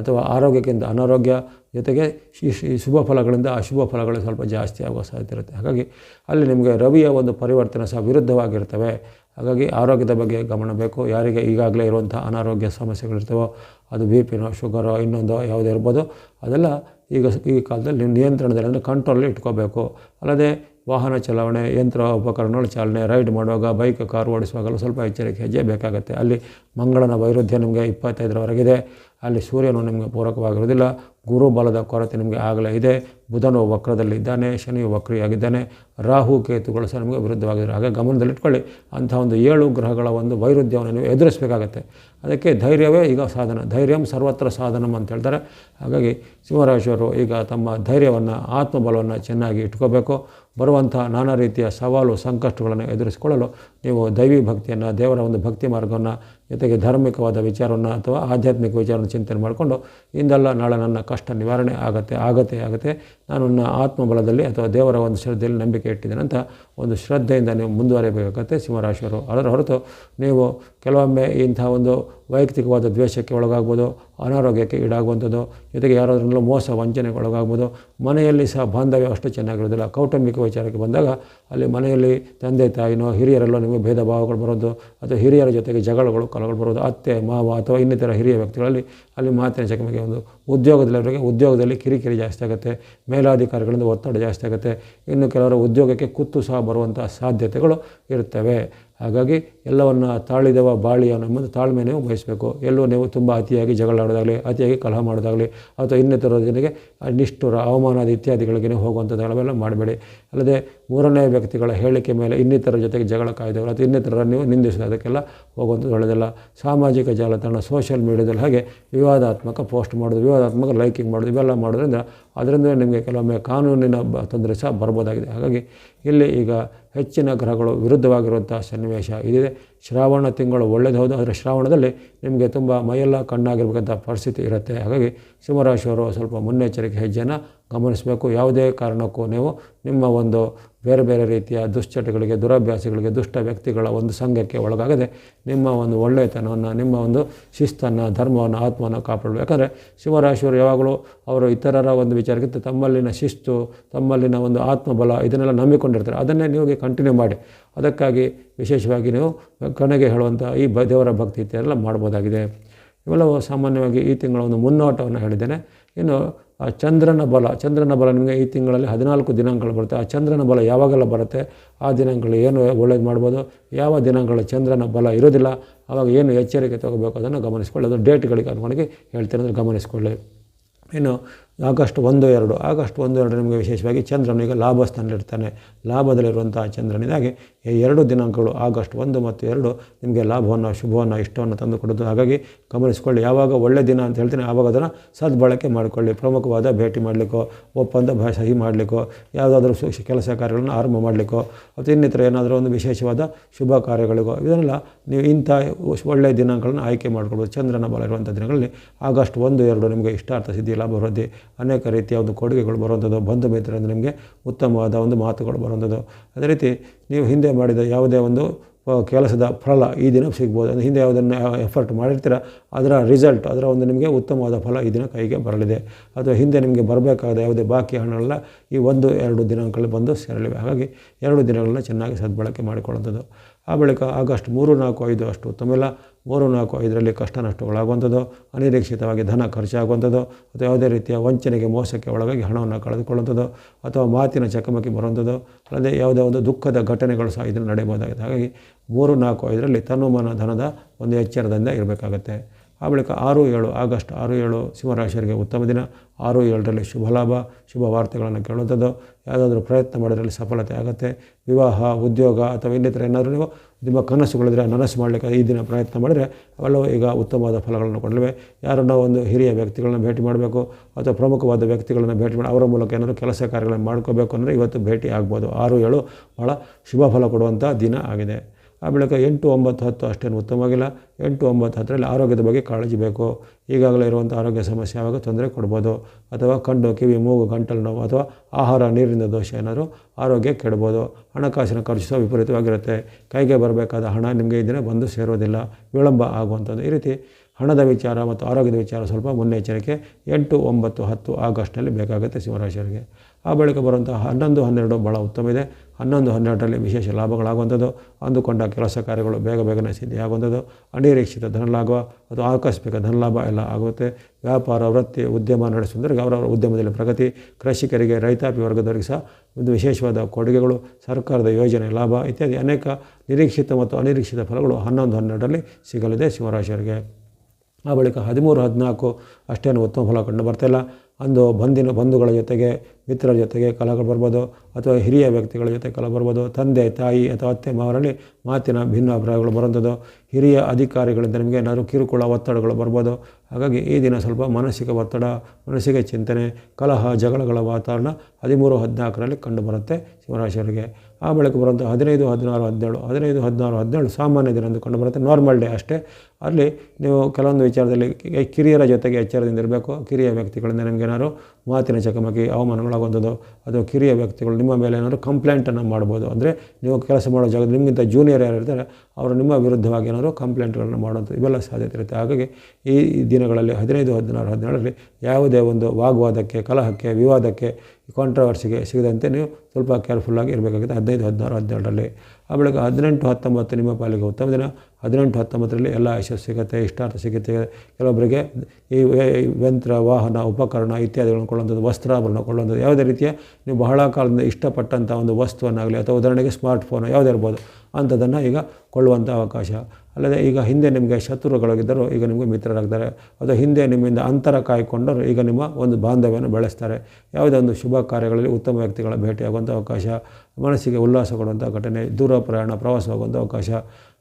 ಅಥವಾ ಆರೋಗ್ಯಕ್ಕಿಂತ ಅನಾರೋಗ್ಯ ಜೊತೆಗೆ ಈ ಶುಭ ಫಲಗಳಿಂದ ಅಶುಭ ಫಲಗಳು ಸ್ವಲ್ಪ ಜಾಸ್ತಿ ಆಗುವ ಸಾಧ್ಯತೆ ಇರುತ್ತೆ. ಹಾಗಾಗಿ ಅಲ್ಲಿ ನಿಮಗೆ ರವಿಯ ಒಂದು ಪರಿವರ್ತನೆ ಸಹ ವಿರುದ್ಧವಾಗಿರ್ತವೆ. ಹಾಗಾಗಿ ಆರೋಗ್ಯದ ಬಗ್ಗೆ ಗಮನ ಬೇಕು. ಯಾರಿಗೆ ಈಗಾಗಲೇ ಇರುವಂಥ ಅನಾರೋಗ್ಯ ಸಮಸ್ಯೆಗಳಿರ್ತವೋ, ಅದು ಬಿ ಪಿನೋ ಶುಗರೋ ಇನ್ನೊಂದೋ ಯಾವುದೇ ಇರ್ಬೋದು, ಅದೆಲ್ಲ ಈಗ ಈ ಕಾಲದಲ್ಲಿ ನಿಯಂತ್ರಣದಲ್ಲಿ ಅಂದರೆ ಕಂಟ್ರೋಲಲ್ಲಿ ಇಟ್ಕೋಬೇಕು. ಅಲ್ಲದೆ ವಾಹನ ಚಲಾವಣೆ, ಯಂತ್ರ ಉಪಕರಣಗಳ ಚಾಲನೆ, ರೈಡ್ ಮಾಡುವಾಗ ಬೈಕ್, ಕಾರ್ ಓಡಿಸುವಾಗಲೂ ಸ್ವಲ್ಪ ಎಚ್ಚರಿಕೆ ಹೆಜ್ಜೆ ಬೇಕಾಗುತ್ತೆ. ಅಲ್ಲಿ ಮಂಗಳನ ವೈರುಧ್ಯ ನಿಮಗೆ ಇಪ್ಪತ್ತೈದರವರೆಗಿದೆ. ಅಲ್ಲಿ ಸೂರ್ಯನು ನಿಮಗೆ ಪೂರಕವಾಗಿರೋದಿಲ್ಲ ಗುರು ಬಲದ ಕೊರತೆ ನಿಮಗೆ ಆಗಲೇ ಇದೆ. ಬುಧನು ವಕ್ರದಲ್ಲಿದ್ದಾನೆ. ಶನಿ ವಕ್ರಿಯಾಗಿದ್ದಾನೆ. ರಾಹು ಕೇತುಗಳು ಸಹ ನಿಮಗೆ ವಿರುದ್ಧವಾಗಿದ್ದಾರೆ ಹಾಗೆ ಗಮನದಲ್ಲಿಟ್ಕೊಳ್ಳಿ. ಅಂಥ ಒಂದು ಏಳು ಗ್ರಹಗಳ ಒಂದು ವೈರುಧ್ಯವನ್ನು ನೀವು ಎದುರಿಸಬೇಕಾಗತ್ತೆ. ಅದಕ್ಕೆ ಧೈರ್ಯವೇ ಈಗ ಸಾಧನ. ಧೈರ್ಯಂ ಸರ್ವತ್ರ ಸಾಧನಂ ಅಂತ ಹೇಳ್ತಾರೆ. ಹಾಗಾಗಿ ಸಿಂಹರಾಶಿಯವರು ಈಗ ತಮ್ಮ ಧೈರ್ಯವನ್ನು, ಆತ್ಮಬಲವನ್ನು ಚೆನ್ನಾಗಿ ಇಟ್ಕೋಬೇಕು. ಬರುವಂಥ ನಾನಾ ರೀತಿಯ ಸವಾಲು ಸಂಕಷ್ಟಗಳನ್ನು ಎದುರಿಸಿಕೊಳ್ಳಲು ನೀವು ದೈವಿ ಭಕ್ತಿಯನ್ನು ದೇವರ ಒಂದು ಭಕ್ತಿ ಮಾರ್ಗವನ್ನು ಜೊತೆಗೆ ಧಾರ್ಮಿಕವಾದ ವಿಚಾರವನ್ನು ಅಥವಾ ಆಧ್ಯಾತ್ಮಿಕ ವಿಚಾರವನ್ನು ಚಿಂತನೆ ಮಾಡಿಕೊಂಡು, ಇಂದೆಲ್ಲ ನಾಳೆ ನನ್ನ ಕಷ್ಟ ನಿವಾರಣೆ ಆಗತ್ತೆ ಆಗತ್ತೆ, ಆಗುತ್ತೆ. ನಾನು ನನ್ನ ಆತ್ಮಬಲದಲ್ಲಿ ಅಥವಾ ದೇವರ ಒಂದು ಶ್ರದ್ಧೆಯಲ್ಲಿ ನಂಬಿಕೆ ಇಟ್ಟಿದ್ದೇನೆ ಅಂತ ಒಂದು ಶ್ರದ್ಧೆಯಿಂದ ನೀವು ಮುಂದುವರಿಬೇಕಾಗತ್ತೆ ಸಿಂಹರಾಶಿಯವರು. ಅದರ ಹೊರತು ನೀವು ಕೆಲವೊಮ್ಮೆ ಇಂಥ ಒಂದು ವೈಯಕ್ತಿಕವಾದ ದ್ವೇಷಕ್ಕೆ ಒಳಗಾಗ್ಬೋದು, ಅನಾರೋಗ್ಯಕ್ಕೆ ಈಡಾಗುವಂಥದ್ದು, ಜೊತೆಗೆ ಯಾರಾದ್ರೂ ಮೋಸ ವಂಚನೆಗೆ ಒಳಗಾಗ್ಬೋದು. ಮನೆಯಲ್ಲಿ ಸಹ ಬಾಂಧವ್ಯ ಅಷ್ಟು ಚೆನ್ನಾಗಿರೋದಿಲ್ಲ ಕೌಟುಂಬಿಕ ವಿಚಾರಕ್ಕೆ ಬಂದಾಗ ಅಲ್ಲಿ ಮನೆಯಲ್ಲಿ ತಂದೆ ತಾಯಿನೋ, ಹಿರಿಯರಲ್ಲೋ ನಿಮಗೆ ಭೇದ ಭಾವಗಳು ಬರೋದು ಅಥವಾ ಹಿರಿಯರ ಜೊತೆಗೆ ಜಗಳಗಳು ಕಲಗಳು ಬರುವುದು. ಅತ್ತೆ, ಮಾವ ಅಥವಾ ಇನ್ನಿತರ ಹಿರಿಯ ವ್ಯಕ್ತಿಗಳಲ್ಲಿ ಅಲ್ಲಿ ಮಾತಿನ ಚಕಮಕಿ ಒಂದು ಉದ್ಯೋಗದಲ್ಲಿರೋರಿಗೆ ಉದ್ಯೋಗದಲ್ಲಿ ಕಿರಿಕಿರಿ ಜಾಸ್ತಿ ಆಗುತ್ತೆ. ಮೇಲಾಧಿಕಾರಿಗಳಿಂದ ಒತ್ತಡ ಜಾಸ್ತಿ ಆಗುತ್ತೆ. ಇನ್ನು ಕೆಲವರ ಉದ್ಯೋಗಕ್ಕೆ ಕುತ್ತು ಸಹ ಬರುವಂಥ ಸಾಧ್ಯತೆಗಳು ಇರುತ್ತವೆ ಹಾಗಾಗಿ ಎಲ್ಲವನ್ನು ತಾಳಿದವ ಬಾಳಿಯ ನಮ್ಮದು ತಾಳ್ಮೆ ನೀವು ಬಯಸಬೇಕು ಎಲ್ಲೂ ನೀವು ತುಂಬ ಅತಿಯಾಗಿ ಜಗಳಾಡೋದಾಗಲಿ ಅತಿಯಾಗಿ ಕಲಹ ಮಾಡೋದಾಗಲಿ ಅಥವಾ ಇನ್ನಿತರ ಜನರಿಗೆ ನಿಷ್ಠುರ, ಅವಮಾನದ ಇತ್ಯಾದಿಗಳಿಗೆ ಹೋಗುವಂಥದ್ದು ಮಾಡಬೇಡಿ. ಅಲ್ಲದೆ ಮೂರನೇ ವ್ಯಕ್ತಿಗಳ ಹೇಳಿಕೆ ಮೇಲೆ ಇನ್ನಿತರ ಜೊತೆಗೆ ಜಗಳ ಕಾಯ್ದವರು ಅಥವಾ ಇನ್ನಿತರ ನೀವು ನಿಂದಿಸೋದಕ್ಕೆಲ್ಲ ಹೋಗುವಂಥದ್ದು ಒಳ್ಳೆಯದಲ್ಲ. ಸಾಮಾಜಿಕ ಜಾಲತಾಣ ಸೋಷಿಯಲ್ ಮೀಡಿಯಾದಲ್ಲಿ ಹಾಗೆ ವಿವಾದಾತ್ಮಕ ಪೋಸ್ಟ್ ಮಾಡೋದು, ವಿವಾದಾತ್ಮಕ ಲೈಕಿಂಗ್ ಮಾಡೋದು, ಇವೆಲ್ಲ ಮಾಡೋದ್ರಿಂದ ಅದರಿಂದ ನಿಮಗೆ ಕೆಲವೊಮ್ಮೆ ಕಾನೂನಿನ ಬ ತೊಂದರೆ ಸಹ ಬರ್ಬೋದಾಗಿದೆ. ಹಾಗಾಗಿ ಇಲ್ಲಿ ಈಗ ಹೆಚ್ಚಿನ ಗ್ರಹಗಳು ವಿರುದ್ಧವಾಗಿರುವಂಥ ಸನ್ನಿವೇಶ ಇದಿದೆ. ಶ್ರಾವಣ ತಿಂಗಳು ಒಳ್ಳೇದು ಹೌದು, ಆದರೆ ಶ್ರಾವಣದಲ್ಲಿ ನಿಮಗೆ ತುಂಬ ಮೈಯೆಲ್ಲ ಕಣ್ಣಾಗಿರ್ಬೇಕಂತ ಪರಿಸ್ಥಿತಿ ಇರುತ್ತೆ. ಹಾಗಾಗಿ ಸಿಂಹರಾಶಿಯವರು ಸ್ವಲ್ಪ ಮುನ್ನೆಚ್ಚರಿಕೆ ಹೆಜ್ಜೆಯನ್ನು ಗಮನಿಸಬೇಕು. ಯಾವುದೇ ಕಾರಣಕ್ಕೂ ನೀವು ನಿಮ್ಮ ಒಂದು ಬೇರೆ ಬೇರೆ ರೀತಿಯ ದುಶ್ಚಟಗಳಿಗೆ, ದುರಭ್ಯಾಸಗಳಿಗೆ, ದುಷ್ಟ ವ್ಯಕ್ತಿಗಳ ಒಂದು ಸಂಘಕ್ಕೆ ಒಳಗಾಗದೆ ನಿಮ್ಮ ಒಂದು ಒಳ್ಳೆಯತನವನ್ನು ನಿಮ್ಮ ಒಂದು ಶಿಸ್ತನ್ನು, ಧರ್ಮವನ್ನು, ಆತ್ಮವನ್ನು ಕಾಪಾಡಬೇಕು ಯಾಕಂದರೆ ಶಿವರಾಶಿಯವರು ಯಾವಾಗಲೂ ಅವರು ಇತರರ ಒಂದು ವಿಚಾರಕ್ಕಿಂತ ತಮ್ಮಲ್ಲಿನ ಶಿಸ್ತು, ತಮ್ಮಲ್ಲಿನ ಒಂದು ಆತ್ಮಬಲ ಇದನ್ನೆಲ್ಲ ನಂಬಿಕೊಂಡಿರ್ತಾರೆ. ಅದನ್ನೇ ನೀವು ಕಂಟಿನ್ಯೂ ಮಾಡಿ. ಅದಕ್ಕಾಗಿ ವಿಶೇಷವಾಗಿ ನೀವು ಕಣಗೆ ಹೇಳುವಂಥ ಈ ಬ, ದೇವರ ಭಕ್ತಿ ಇತ್ಯಾದೆಲ್ಲ ಮಾಡ್ಬೋದಾಗಿದೆ. ಇವೆಲ್ಲವೂ ಸಾಮಾನ್ಯವಾಗಿ ಈ ತಿಂಗಳ ಒಂದು ಮುನ್ನೋಟವನ್ನು ಹೇಳಿದ್ದೇನೆ. ಇನ್ನು ಆ ಚಂದ್ರನ ಬಲ ಚಂದ್ರನ ಬಲ ನಿಮಗೆ ಈ ತಿಂಗಳಲ್ಲಿ ಹದಿನಾಲ್ಕು ದಿನಾಂಕಗಳು ಬರುತ್ತೆ. ಆ ಚಂದ್ರನ ಬಲ ಯಾವಾಗೆಲ್ಲ ಬರುತ್ತೆ? ಆ ದಿನಾಂಕಗಳು ಏನು ಒಳ್ಳೇದು ಮಾಡ್ಬೋದು? ಯಾವ ದಿನಾಂಕಗಳು ಚಂದ್ರನ ಬಲ ಇರೋದಿಲ್ಲ? ಆವಾಗ ಏನು ಎಚ್ಚರಿಕೆ ತಗೋಬೇಕು? ಅದನ್ನು ಗಮನಿಸ್ಕೊಳ್ಳಿ. ಅದು ಡೇಟ್ಗಳಿಗೆ ಅನುಗುಣಿಗೆ ಹೇಳ್ತೀನಿ ಅಂದರೆ ಗಮನಿಸ್ಕೊಳ್ಳಿ. ಇನ್ನು ಆಗಸ್ಟ್ ಒಂದು, ಎರಡು. ಆಗಸ್ಟ್ ಒಂದು, ಎರಡು ನಿಮಗೆ ವಿಶೇಷವಾಗಿ ಚಂದ್ರನಿಗೆ ಲಾಭಸ್ಥಾನದಲ್ಲಿರ್ತಾನೆ ಲಾಭದಲ್ಲಿರುವಂತಹ ಚಂದ್ರನಿದಾಗಿ ಈ ಎರಡು ದಿನಾಂಕಗಳು, ಆಗಸ್ಟ್ ಒಂದು ಮತ್ತು ಎರಡು, ನಿಮಗೆ ಲಾಭವನ್ನು, ಶುಭವನ್ನು, ಇಷ್ಟವನ್ನು ತಂದು ಕೊಡೋದು ಹಾಗಾಗಿ ಗಮನಿಸಿಕೊಳ್ಳಿ, ಯಾವಾಗ ಒಳ್ಳೆ ದಿನ ಅಂತ ಹೇಳ್ತೀನಿ, ಆವಾಗ ಅದನ್ನು ಸದ್ಬಳಕೆ ಮಾಡಿಕೊಳ್ಳಿ. ಪ್ರಮುಖವಾದ ಭೇಟಿ ಮಾಡಲಿಕ್ಕೋ, ಒಪ್ಪಂದ ಸಹಿ ಮಾಡಲಿಕ್ಕೋ, ಯಾವುದಾದ್ರೂ ಕೆಲಸ ಕಾರ್ಯಗಳನ್ನು ಆರಂಭ ಮಾಡಲಿಕ್ಕೋ ಮತ್ತು ಇನ್ನಿತರ ಏನಾದರೂ ಒಂದು ವಿಶೇಷವಾದ ಶುಭ ಕಾರ್ಯಗಳಿಗೋ, ಇದನ್ನೆಲ್ಲ ನೀವು ಇಂಥ ಒಳ್ಳೆಯ ದಿನಾಂಕಗಳನ್ನು ಆಯ್ಕೆ ಮಾಡ್ಕೊಳ್ಬೋದು. ಚಂದ್ರನ ಬಲ ಇರುವಂಥ ದಿನಗಳಲ್ಲಿ ಆಗಸ್ಟ್ ಒಂದು, ಎರಡು ನಿಮಗೆ ಇಷ್ಟಾರ್ಥ ಸಿದ್ಧಿ, ಲಾಭ, ವೃದ್ಧಿ ಅನೇಕ ರೀತಿಯ ಒಂದು ಕೊಡುಗೆಗಳು ಬರುವಂಥದ್ದು, ಬಂಧು ಮಿತ್ರರಿಂದ ನಿಮಗೆ ಉತ್ತಮವಾದ ಒಂದು ಮಾತುಗಳು ಬರುವಂಥದ್ದು. ಅದೇ ರೀತಿ ನೀವು ಹಿಂದೆ ಮಾಡಿದ ಯಾವುದೇ ಒಂದು ಕೆಲಸದ ಫಲ ಈ ದಿನ ಸಿಗ್ಬೋದು. ಅಂದರೆ ಹಿಂದೆ ಯಾವುದನ್ನು ಎಫರ್ಟ್ ಮಾಡಿರ್ತೀರ, ಅದರ ರಿಸಲ್ಟ್ ಅದರ ಒಂದು ನಿಮಗೆ ಉತ್ತಮವಾದ ಫಲ ಈ ದಿನ ಕೈಗೆ ಬರಲಿದೆ. ಅಥವಾ ಹಿಂದೆ ನಿಮಗೆ ಬರಬೇಕಾದ ಯಾವುದೇ ಬಾಕಿ ಹಣಗಳೆಲ್ಲ ಈ ಒಂದು, ಎರಡು ದಿನಗಳಲ್ಲಿ ಬಂದು ಸೇರಲಿವೆ. ಹಾಗಾಗಿ ಎರಡು ದಿನಗಳನ್ನ ಚೆನ್ನಾಗಿ ಸದ್ಬಳಕೆ ಮಾಡಿಕೊಳ್ಳುವಂಥದ್ದು. ಆ ಬಳಿಕ ಆಗಸ್ಟ್ ಮೂರು, ನಾಲ್ಕು, ಐದು ಅಷ್ಟು ಉತ್ತಮಿಲ್ಲ ಮೂರು ನಾಲ್ಕು ಐದರಲ್ಲಿ ಕಷ್ಟ ನಷ್ಟಗಳಾಗುವಂಥದ್ದು ಅನಿರೀಕ್ಷಿತವಾಗಿ ಧನ ಖರ್ಚಾಗುವಂಥದ್ದು ಅಥವಾ ಯಾವುದೇ ರೀತಿಯ ವಂಚನೆಗೆ ಮೋಸಕ್ಕೆ ಒಳಗಾಗಿ ಹಣವನ್ನು ಕಳೆದುಕೊಳ್ಳುವಂಥದ್ದು, ಅಥವಾ ಮಾತಿನ ಚಕಮಕಿ ಬರುವಂಥದ್ದು, ಅಲ್ಲದೆ ಯಾವುದೇ ಒಂದು ದುಃಖದ ಘಟನೆಗಳು ಸಹ ಇದನ್ನು ನಡೆಯಬಹುದಾಗಿದೆ. ಹಾಗಾಗಿ ಮೂರು ನಾಲ್ಕು ಐದರಲ್ಲಿ ತನುಮಾನ ಧನದ ಒಂದು ಎಚ್ಚರದಿಂದ ಇರಬೇಕಾಗತ್ತೆ. ಆ ಬಳಿಕ ಆರು ಏಳು, ಆಗಸ್ಟ್ ಆರು ಏಳು ಸಿಂಹರಾಶಿಯರಿಗೆ ಉತ್ತಮ ದಿನ. ಆರು ಏಳರಲ್ಲಿ ಶುಭ ಲಾಭ, ಶುಭ ವಾರ್ತೆಗಳನ್ನು ಕೇಳುವಂಥದ್ದು. ಯಾವುದಾದ್ರೂ ಪ್ರಯತ್ನ ಮಾಡೋದ್ರಲ್ಲಿ ಸಫಲತೆ ಆಗುತ್ತೆ. ವಿವಾಹ, ಉದ್ಯೋಗ ಅಥವಾ ಇನ್ನಿತರ ಏನಾದರೂ ನೀವು ನಿಮ್ಮ ಕನಸುಗಳಿದ್ರೆ ನನಸು ಮಾಡಲಿಕ್ಕೆ ಈ ದಿನ ಪ್ರಯತ್ನ ಮಾಡಿದರೆ ಅವೆಲ್ಲವೂ ಈಗ ಉತ್ತಮವಾದ ಫಲಗಳನ್ನು ಕೊಡಲಿವೆ. ಯಾರನ್ನೋ ಒಂದು ಹಿರಿಯ ವ್ಯಕ್ತಿಗಳನ್ನ ಭೇಟಿ ಮಾಡಬೇಕು ಅಥವಾ ಪ್ರಮುಖವಾದ ವ್ಯಕ್ತಿಗಳನ್ನು ಭೇಟಿ ಮಾಡಿ ಅವರ ಮೂಲಕ ಏನಾದರೂ ಕೆಲಸ ಕಾರ್ಯಗಳನ್ನು ಮಾಡ್ಕೋಬೇಕು ಅಂದರೆ ಇವತ್ತು ಭೇಟಿ ಆಗ್ಬೋದು. ಆರು ಏಳು ಭಾಳ ಶುಭ ಫಲ ಕೊಡುವಂಥ ದಿನ ಆಗಿದೆ. ಆ ಬಳಿಕ ಎಂಟು, ಒಂಬತ್ತು, ಹತ್ತು ಅಷ್ಟೇನು ಉತ್ತಮವಾಗಿಲ್ಲ. ಎಂಟು, ಒಂಬತ್ತು, ಹತ್ತರಲ್ಲಿ ಆರೋಗ್ಯದ ಬಗ್ಗೆ ಕಾಳಜಿ ಬೇಕು. ಈಗಾಗಲೇ ಇರುವಂಥ ಆರೋಗ್ಯ ಸಮಸ್ಯೆ ಆವಾಗ ತೊಂದರೆ ಕೊಡ್ಬೋದು? ಅಥವಾ ಕಂಡು ಕಿವಿ, ಮೂಗು, ಗಂಟಲು ನೋವು ಅಥವಾ ಆಹಾರ ನೀರಿನ ದೋಷ ಏನಾದರೂ ಆರೋಗ್ಯ ಕೆಡ್ಬೋದು. ಹಣಕಾಸಿನ ಖರ್ಚು ಸಹ ವಿಪರೀತವಾಗಿರುತ್ತೆ. ಕೈಗೆ ಬರಬೇಕಾದ ಹಣ ನಿಮಗೆ ಇದನ್ನು ಬಂದು ಸೇರೋದಿಲ್ಲ. ವಿಳಂಬ ಆಗುವಂಥದ್ದು ಈ ರೀತಿ. ಹಣದ ವಿಚಾರ ಮತ್ತು ಆರೋಗ್ಯದ ವಿಚಾರ ಸ್ವಲ್ಪ ಮುನ್ನೆಚ್ಚರಿಕೆ. ಎಂಟು, ಒಂಬತ್ತು, ಹತ್ತು ಆಗಸ್ಟ್ನಲ್ಲಿ ಬೇಕಾಗುತ್ತೆ ಸಿಂಹರಾಶಿಯವರಿಗೆ. ಆ ಬಳಿಕ ಬರುವಂಥ ಹನ್ನೊಂದು, ಹನ್ನೆರಡು ಭಾಳ ಉತ್ತಮ ಇದೆ. ಹನ್ನೊಂದು, ಹನ್ನೆರಡರಲ್ಲಿ ವಿಶೇಷ ಲಾಭಗಳಾಗುವಂಥದ್ದು. ಅಂದುಕೊಂಡ ಕೆಲಸ ಕಾರ್ಯಗಳು ಬೇಗ ಬೇಗನೆ ಸಿದ್ಧಿಯಾಗುವಂಥದ್ದು. ಅನಿರೀಕ್ಷಿತ ಧನಲಾಭ ಅಥವಾ ಆಕಸ್ಮಿಕ ಧನಲಾಭ ಎಲ್ಲ ಆಗುತ್ತೆ. ವ್ಯಾಪಾರ, ವೃತ್ತಿ, ಉದ್ಯಮ ನಡೆಸುವುದರಿಗೆ ಅವರವರ ಉದ್ಯಮದಲ್ಲಿ ಪ್ರಗತಿ, ಕೃಷಿಕರಿಗೆ, ರೈತಾಪಿ ವರ್ಗದವರಿಗೆ ಸಹ ಒಂದು ವಿಶೇಷವಾದ ಕೊಡುಗೆಗಳು, ಸರ್ಕಾರದ ಯೋಜನೆ ಲಾಭ ಇತ್ಯಾದಿ ಅನೇಕ ನಿರೀಕ್ಷಿತ ಮತ್ತು ಅನಿರೀಕ್ಷಿತ ಫಲಗಳು ಹನ್ನೊಂದು, ಹನ್ನೆರಡರಲ್ಲಿ ಸಿಗಲಿದೆ ಸಿಂಹರಾಶಿಯವರಿಗೆ ಆ ಬಳಿಕ ಹದಿಮೂರು, ಹದಿನಾಲ್ಕು ಅಷ್ಟೇನು ಉತ್ತಮ ಫಲ ಕಂಡು ಬರ್ತಾಯಿಲ್ಲ ಅಂದು ಬಂದಿನ ಬಂಧುಗಳ ಜೊತೆಗೆ ಮಿತ್ರರ ಜೊತೆಗೆ ಕಲಹಗಳು ಬರ್ಬೋದು ಅಥವಾ ಹಿರಿಯ ವ್ಯಕ್ತಿಗಳ ಜೊತೆ ಕಲ ಬರ್ಬೋದು. ತಂದೆ, ತಾಯಿ ಅಥವಾ ಅತ್ತೆ, ಮಾವರಲ್ಲಿ ಮಾತಿನ ಭಿನ್ನ ಅಭಿಪ್ರಾಯಗಳು ಬರುವಂಥದ್ದು. ಹಿರಿಯ ಅಧಿಕಾರಿಗಳಿಂದ ನಿಮಗೆ ಏನಾದರೂ ಕಿರುಕುಳ, ಒತ್ತಡಗಳು ಬರ್ಬೋದು. ಹಾಗಾಗಿ ಈ ದಿನ ಸ್ವಲ್ಪ ಮಾನಸಿಕ ಒತ್ತಡ, ಮಾನಸಿಕ ಚಿಂತನೆ, ಕಲಹ, ಜಗಳಗಳ ವಾತಾವರಣ ಹದಿಮೂರು, ಹದಿನಾಲ್ಕರಲ್ಲಿ ಕಂಡುಬರುತ್ತೆ ಶಿವರಾಶಿಯವರಿಗೆ. ಆ ಬಳಿಕ ಬರುವಂಥ ಹದಿನೈದು, ಹದಿನಾರು, ಹದಿನೇಳು, ಹದಿನೈದು, ಹದಿನಾರು, ಹದಿನೇಳು ಸಾಮಾನ್ಯ ದಿನ ಎಂದು ಕಂಡುಬರುತ್ತೆ ನಾರ್ಮಲ್ ಡೇ ಅಷ್ಟೇ. ಅಲ್ಲಿ ನೀವು ಕೆಲವೊಂದು ವಿಚಾರದಲ್ಲಿ ಕಿರಿಯರ ಜೊತೆಗೆ ಎಚ್ಚರದಿಂದ ಇರಬೇಕು. ಕಿರಿಯ ವ್ಯಕ್ತಿಗಳಿಂದ ನಿಮಗೇನಾದ್ರು ಮಾತಿನ ಚಕಮಕಿ ಅವಮಾನಗಳಾಗುವಂಥದ್ದು ಅಥವಾ ಕಿರಿಯ ವ್ಯಕ್ತಿಗಳು ನಿಮ್ಮ ಮೇಲೆ ಏನಾದರೂ ಕಂಪ್ಲೇಂಟನ್ನು ಮಾಡ್ಬೋದು. ಅಂದರೆ ನೀವು ಕೆಲಸ ಮಾಡೋ ಜಾಗ ನಿಮಗಿಂತ ಜೂನಿಯರ್ ಯಾರು ಇರ್ತಾರೆ, ಅವರು ನಿಮ್ಮ ವಿರುದ್ಧವಾಗಿ ಏನಾದರೂ ಕಂಪ್ಲೇಂಟ್ಗಳನ್ನು ಮಾಡುವಂಥದ್ದು ಇವೆಲ್ಲ ಸಾಧ್ಯತೆ ಇರುತ್ತೆ. ಹಾಗಾಗಿ ಈ ದಿನಗಳಲ್ಲಿ, ಹದಿನೈದು, ಹದಿನಾರು, ಹದಿನೇಳರಲ್ಲಿ ಯಾವುದೇ ಒಂದು ವಾಗ್ವಾದಕ್ಕೆ, ಕಲಹಕ್ಕೆ, ವಿವಾದಕ್ಕೆ ಕಾಂಟ್ರವರ್ಸಿಗೆ ಸಿಗದಂತೆ ನೀವು ಸ್ವಲ್ಪ ಕೇರ್ಫುಲ್ಲಾಗಿ ಇರಬೇಕಾಗುತ್ತೆ. ಹದಿನೈದು, ಹದಿನಾರು, ಹದಿನೇಳರಲ್ಲಿ. ಆ ಬಳಿಕ ಹದಿನೆಂಟು, ಹತ್ತೊಂಬತ್ತು ನಿಮ್ಮ ಪಾಲಿಗೆ ಉತ್ತಮ ದಿನ. ಹದಿನೆಂಟು, ಹತ್ತೊಂಬತ್ತರಲ್ಲಿ ಎಲ್ಲ ಯಶಸ್ಸು ಸಿಗುತ್ತೆ, ಇಷ್ಟಾರ್ಥ ಸಿಗುತ್ತೆ. ಕೆಲವೊಬ್ಬರಿಗೆ ಈ ಯಂತ್ರ, ವಾಹನ, ಉಪಕರಣ ಇತ್ಯಾದಿಗಳನ್ನು ಕೊಳ್ಳುವಂಥದ್ದು, ವಸ್ತ್ರಾಭರಣ ಕೊಳ್ಳುವಂಥದ್ದು, ಯಾವುದೇ ರೀತಿಯ ನೀವು ಬಹಳ ಕಾಲದಿಂದ ಇಷ್ಟಪಟ್ಟಂಥ ಒಂದು ವಸ್ತುವನ್ನಾಗಲಿ ಅಥವಾ ಉದಾಹರಣೆಗೆ ಸ್ಮಾರ್ಟ್ ಫೋನ್ ಯಾವುದೇ ಇರ್ಬೋದು, ಅಂಥದ್ದನ್ನು ಈಗ ಕೊಳ್ಳುವಂಥ ಅವಕಾಶ. ಅಲ್ಲದೆ ಈಗ ಹಿಂದೆ ನಿಮಗೆ ಶತ್ರುಗಳಾಗಿದ್ದರೂ ಈಗ ನಿಮಗೆ ಮಿತ್ರರಾಗ್ತಾರೆ. ಅಥವಾ ಹಿಂದೆ ನಿಮ್ಮಿಂದ ಅಂತರ ಕಾಯ್ಕೊಂಡರು ಈಗ ನಿಮ್ಮ ಒಂದು ಬಾಂಧವ್ಯವನ್ನು ಬೆಳೆಸ್ತಾರೆ. ಯಾವುದೇ ಒಂದು ಶುಭ ಕಾರ್ಯಗಳಲ್ಲಿ ಉತ್ತಮ ವ್ಯಕ್ತಿಗಳ ಭೇಟಿಯಾಗುವಂಥ ಅವಕಾಶ, ಮನಸ್ಸಿಗೆ ಉಲ್ಲಾಸ ಕೊಡುವಂಥ ಘಟನೆ, ದೂರ ಪ್ರಯಾಣ, ಪ್ರವಾಸ ಹೋಗುವಂಥ ಅವಕಾಶ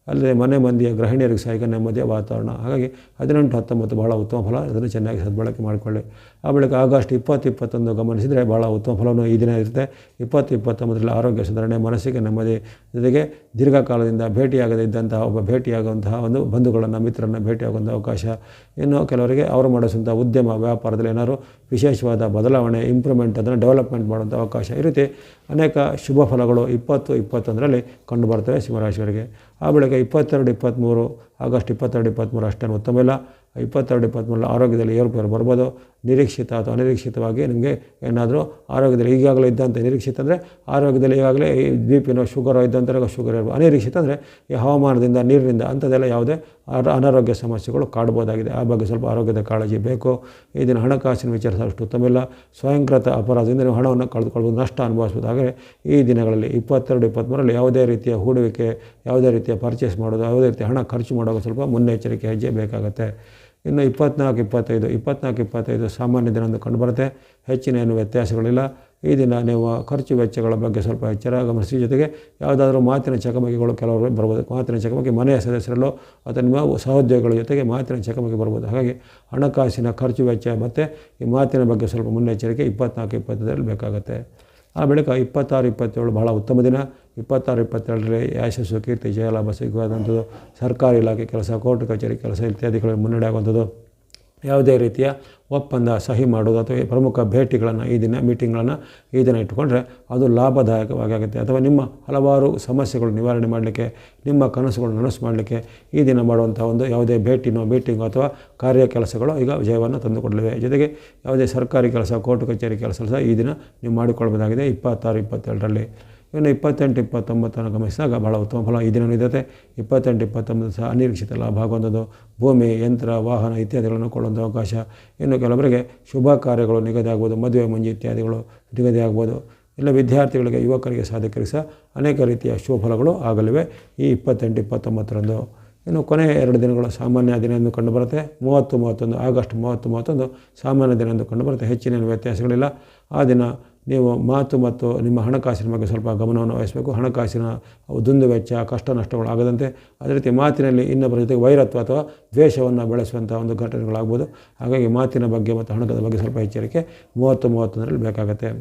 ಅಲ್ಲದೆ ಮನೆ ಮಂದಿಯ ಗೃಹಿಣಿಯರಿಗೆ ಸಹ ಈಗ ನೆಮ್ಮದಿಯ ವಾತಾವರಣ. ಹಾಗಾಗಿ ಹದಿನೆಂಟು, ಹತ್ತೊಂಬತ್ತು ಭಾಳ ಉತ್ತಮ ಫಲ. ಅದನ್ನು ಚೆನ್ನಾಗಿ ಸದ್ಬಳಕೆ ಮಾಡಿಕೊಳ್ಳಿ. ಆ ಬಳಿಕ ಆಗಸ್ಟ್ ಇಪ್ಪತ್ತು ಇಪ್ಪತ್ತೊಂದು ಗಮನಿಸಿದರೆ ಭಾಳ ಉತ್ತಮ ಫಲವನ್ನು ಈ ದಿನ ಇರುತ್ತೆ. ಇಪ್ಪತ್ತು ಇಪ್ಪತ್ತೊಂಬತ್ತರಲ್ಲಿ ಆರೋಗ್ಯ ಸುಧಾರಣೆ, ಮನಸ್ಸಿಗೆ ನೆಮ್ಮದಿ ಜೊತೆಗೆ ದೀರ್ಘಕಾಲದಿಂದ ಭೇಟಿಯಾಗದೇ ಇದ್ದಂತಹ ಒಬ್ಬ ಭೇಟಿಯಾಗುವಂತಹ ಒಂದು ಬಂಧುಗಳನ್ನು, ಮಿತ್ರರನ್ನು ಭೇಟಿಯಾಗುವಂಥ ಅವಕಾಶ. ಇನ್ನು ಕೆಲವರಿಗೆ ಅವರು ಮಾಡಿಸುವಂಥ ಉದ್ಯಮ, ವ್ಯಾಪಾರದಲ್ಲಿ ಏನಾದರೂ ವಿಶೇಷವಾದ ಬದಲಾವಣೆ ಇಂಪ್ರೂವ್ಮೆಂಟ್ ಅದನ್ನು ಡೆವಲಪ್ಮೆಂಟ್ ಮಾಡುವಂಥ ಅವಕಾಶ ಇರುತ್ತೆ. ರೀತಿ ಅನೇಕ ಶುಭ ಫಲಗಳು ಇಪ್ಪತ್ತು, ಇಪ್ಪತ್ತೊಂದರಲ್ಲಿ ಕಂಡು ಬರ್ತವೆ ಸಿಂಹರಾಶಿಯವರಿಗೆ. ಆ ಬಳಿಕ ಇಪ್ಪತ್ತೆರಡು ಇಪ್ಪತ್ತ್ಮೂರು ಆಗಸ್ಟ್ ಇಪ್ಪತ್ತೆರಡು ಇಪ್ಪತ್ತ್ಮೂರು ಅಷ್ಟೇನು ಉತ್ತಮ ಇಲ್ಲ. ಇಪ್ಪತ್ತೆರಡು ಇಪ್ಪತ್ತ್ಮೂರು ಆರೋಗ್ಯದಲ್ಲಿ ಏರುಪೇರು ಬರ್ಬೋದು. ನಿರೀಕ್ಷಿತ ಅಥವಾ ಅನಿರೀಕ್ಷಿತವಾಗಿ ನಿಮಗೆ ಏನಾದರೂ ಆರೋಗ್ಯದಲ್ಲಿ ಈಗಾಗಲೇ ಇದ್ದಂಥ ನಿರೀಕ್ಷಿತ ಅಂದರೆ ಆರೋಗ್ಯದಲ್ಲಿ ಈಗಾಗಲೇ ಈ ಬಿ ಪಿನೋ ಶುಗರೋ ಇದ್ದಂಥ ಶುಗರ್ ಇರ್ಬೋದು. ಅನಿರೀಕ್ಷಿತ ಅಂದರೆ ಈ ಹವಾಮಾನದಿಂದ, ನೀರಿನಿಂದ ಅಂಥದ್ದೆಲ್ಲ ಯಾವುದೇ ಅನಾರೋಗ್ಯ ಸಮಸ್ಯೆಗಳು ಕಾಡ್ಬೋದಾಗಿದೆ. ಆ ಬಗ್ಗೆ ಸ್ವಲ್ಪ ಆರೋಗ್ಯದ ಕಾಳಜಿ ಬೇಕು. ಇದನ್ನು ದಿನ ಹಣಕಾಸಿನ ವಿಚಾರ ಉತ್ತಮ ಇಲ್ಲ. ಸ್ವಯಂಕೃತ ಅಪರಾಧದಿಂದ ನೀವು ಹಣವನ್ನು ಕಳೆದುಕೊಳ್ಬೋದು ನಷ್ಟ ಅನುಭವಿಸ್ಬೋದು. ಈ ದಿನಗಳಲ್ಲಿ ಇಪ್ಪತ್ತೆರಡು, ಇಪ್ಪತ್ತ್ಮೂರರಲ್ಲಿ ಯಾವುದೇ ರೀತಿಯ ಹೂಡುವಿಕೆ, ಯಾವುದೇ ರೀತಿಯ ಪರ್ಚೇಸ್ ಮಾಡೋದು ಯಾವುದೇ ರೀತಿಯ ಹಣ ಖರ್ಚು ಮಾಡೋದು ಸ್ವಲ್ಪ ಮುನ್ನೆಚ್ಚರಿಕೆ ಹೆಜ್ಜೆ ಬೇಕಾಗುತ್ತೆ. ಇನ್ನು ಇಪ್ಪತ್ನಾಲ್ಕು, ಇಪ್ಪತ್ತೈದು ಇಪ್ಪತ್ನಾಲ್ಕು, ಇಪ್ಪತ್ತೈದು ಸಾಮಾನ್ಯ ದಿನ ಕಂಡು ಕಂಡುಬರುತ್ತೆ. ಹೆಚ್ಚಿನ ಏನು ವ್ಯತ್ಯಾಸಗಳಿಲ್ಲ. ಈ ದಿನ ನೀವು ಖರ್ಚು ವೆಚ್ಚಗಳ ಬಗ್ಗೆ ಸ್ವಲ್ಪ ಎಚ್ಚರ, ಗಮನಿಸಿ. ಜೊತೆಗೆ ಯಾವುದಾದ್ರೂ ಮಾತಿನ ಚಕಮಕಿಗಳು ಕೆಲವರು ಬರ್ಬೋದು. ಮಾತಿನ ಚಕಮಕಿ ಮನೆಯ ಸದಸ್ಯರಲ್ಲೋ ಅಥವಾ ನಿಮ್ಮ ಸಹೋದ್ಯೋಗಿಗಳ ಜೊತೆಗೆ ಮಾತಿನ ಚಕಮಕಿ ಬರ್ಬೋದು. ಹಾಗಾಗಿ ಹಣಕಾಸಿನ ಖರ್ಚು ವೆಚ್ಚ ಮತ್ತು ಈ ಮಾತಿನ ಬಗ್ಗೆ ಸ್ವಲ್ಪ ಮುನ್ನೆಚ್ಚರಿಕೆ ಇಪ್ಪತ್ನಾಲ್ಕು, ಇಪ್ಪತ್ತೈದರಲ್ಲಿ ಬೇಕಾಗುತ್ತೆ. ಆ ಬಳಿಕ ಇಪ್ಪತ್ತಾರು, ಇಪ್ಪತ್ತೇಳು ಬಹಳ ಉತ್ತಮ ದಿನ. ಇಪ್ಪತ್ತಾರು ಇಪ್ಪತ್ತೇಳರಲ್ಲಿ ಯಶಸ್ಸು, ಕೀರ್ತಿ, ಜಯಲಾಭ ಸಿಗುವಂಥದ್ದು. ಸರ್ಕಾರಿ ಇಲಾಖೆ ಕೆಲಸ, ಕೋರ್ಟ್ ಕಚೇರಿ ಕೆಲಸ ಇತ್ಯಾದಿಗಳಲ್ಲಿ ಮುನ್ನಡೆ ಆಗುವಂಥದ್ದು. ಯಾವುದೇ ರೀತಿಯ ಒಪ್ಪಂದ ಸಹಿ ಮಾಡೋದು ಅಥವಾ ಪ್ರಮುಖ ಭೇಟಿಗಳನ್ನು ಈ ದಿನ ಮೀಟಿಂಗ್ಗಳನ್ನು ಈ ದಿನ ಇಟ್ಟುಕೊಂಡ್ರೆ ಅದು ಲಾಭದಾಯಕವಾಗಿ ಆಗುತ್ತೆ. ಅಥವಾ ನಿಮ್ಮ ಹಲವಾರು ಸಮಸ್ಯೆಗಳು ನಿವಾರಣೆ ಮಾಡಲಿಕ್ಕೆ, ನಿಮ್ಮ ಕನಸುಗಳು ನನಸು ಮಾಡಲಿಕ್ಕೆ ಈ ದಿನ ಮಾಡುವಂಥ ಒಂದು ಯಾವುದೇ ಭೇಟಿನೋ ಮೀಟಿಂಗೋ ಅಥವಾ ಕಾರ್ಯ ಕೆಲಸಗಳು ಈಗ ವಿಜಯವನ್ನು ತಂದುಕೊಡಲಿವೆ. ಜೊತೆಗೆ ಯಾವುದೇ ಸರ್ಕಾರಿ ಕೆಲಸ, ಕೋರ್ಟ್ ಕಚೇರಿ ಕೆಲಸ ಸಹ ಈ ದಿನ ನೀವು ಮಾಡಿಕೊಳ್ಬೋದಾಗಿದೆ. ಇಪ್ಪತ್ತಾರು, ಇಪ್ಪತ್ತೇಳರಲ್ಲಿ ಇನ್ನು ಇಪ್ಪತ್ತೆಂಟು ಇಪ್ಪತ್ತೊಂಬತ್ತನ್ನು ಗಮನಿಸಿದಾಗ ಭಾಳ ಉತ್ತಮ ಫಲ ಈ ದಿನ ಇದ್ದತೆ ಇಪ್ಪತ್ತೆಂಟು, ಇಪ್ಪತ್ತೊಂಬತ್ತು ಸಹ ಅನಿರೀಕ್ಷಿತ ಲಾಭ ಆಗುವಂಥದ್ದು. ಭೂಮಿ, ಯಂತ್ರ, ವಾಹನ ಇತ್ಯಾದಿಗಳನ್ನು ಕೊಳ್ಳುವಂಥ ಅವಕಾಶ ಇನ್ನು ಕೆಲವರಿಗೆ ಶುಭ ಕಾರ್ಯಗಳು ನಿಗದಿ ಆಗ್ಬೋದು. ಮದುವೆ, ಮುಂಜಿ ಇತ್ಯಾದಿಗಳು ನಿಗದಿ ಆಗ್ಬೋದು. ಇಲ್ಲ ವಿದ್ಯಾರ್ಥಿಗಳಿಗೆ, ಯುವಕರಿಗೆ ಸಾಧಕರಿಗೆ ಸಹ ಅನೇಕ ರೀತಿಯ ಶುಭ ಫಲಗಳು ಆಗಲಿವೆ ಈ ಇಪ್ಪತ್ತೆಂಟು, ಇಪ್ಪತ್ತೊಂಬತ್ತರಂದು. ಇನ್ನು ಕೊನೆಯ ಎರಡು ದಿನಗಳು ಸಾಮಾನ್ಯ ದಿನ ಎಂದು ಕಂಡುಬರುತ್ತೆ ಮೂವತ್ತು, ಮೂವತ್ತೊಂದು, ಆಗಸ್ಟ್ ಮೂವತ್ತು, ಮೂವತ್ತೊಂದು ಸಾಮಾನ್ಯ ದಿನ ಎಂದು ಕಂಡುಬರುತ್ತೆ ಹೆಚ್ಚಿನ ವ್ಯತ್ಯಾಸಗಳಿಲ್ಲ. ಆ ದಿನ ನೀವು ಮಾತು ಮತ್ತು ನಿಮ್ಮ ಹಣಕಾಸಿನ ಬಗ್ಗೆ ಸ್ವಲ್ಪ ಗಮನವನ್ನು ವಹಿಸಬೇಕು. ಹಣಕಾಸಿನ ದುಂದು ವೆಚ್ಚ, ಕಷ್ಟ ನಷ್ಟಗಳು ಆಗದಂತೆ ಅದೇ ರೀತಿ ಮಾತಿನಲ್ಲಿ ಇನ್ನೊಬ್ಬರ ಜೊತೆಗೆ ವೈರತ್ವ ಅಥವಾ ದ್ವೇಷವನ್ನು ಬೆಳೆಸುವಂಥ ಒಂದು ಘಟನೆಗಳಾಗ್ಬೋದು. ಹಾಗಾಗಿ ಮಾತಿನ ಬಗ್ಗೆ ಮತ್ತು ಹಣಕದ ಬಗ್ಗೆ ಸ್ವಲ್ಪ ಎಚ್ಚರಿಕೆ ಮೂವತ್ತು ಮೂವತ್ತೊಂದರಲ್ಲಿ ಬೇಕಾಗುತ್ತೆ.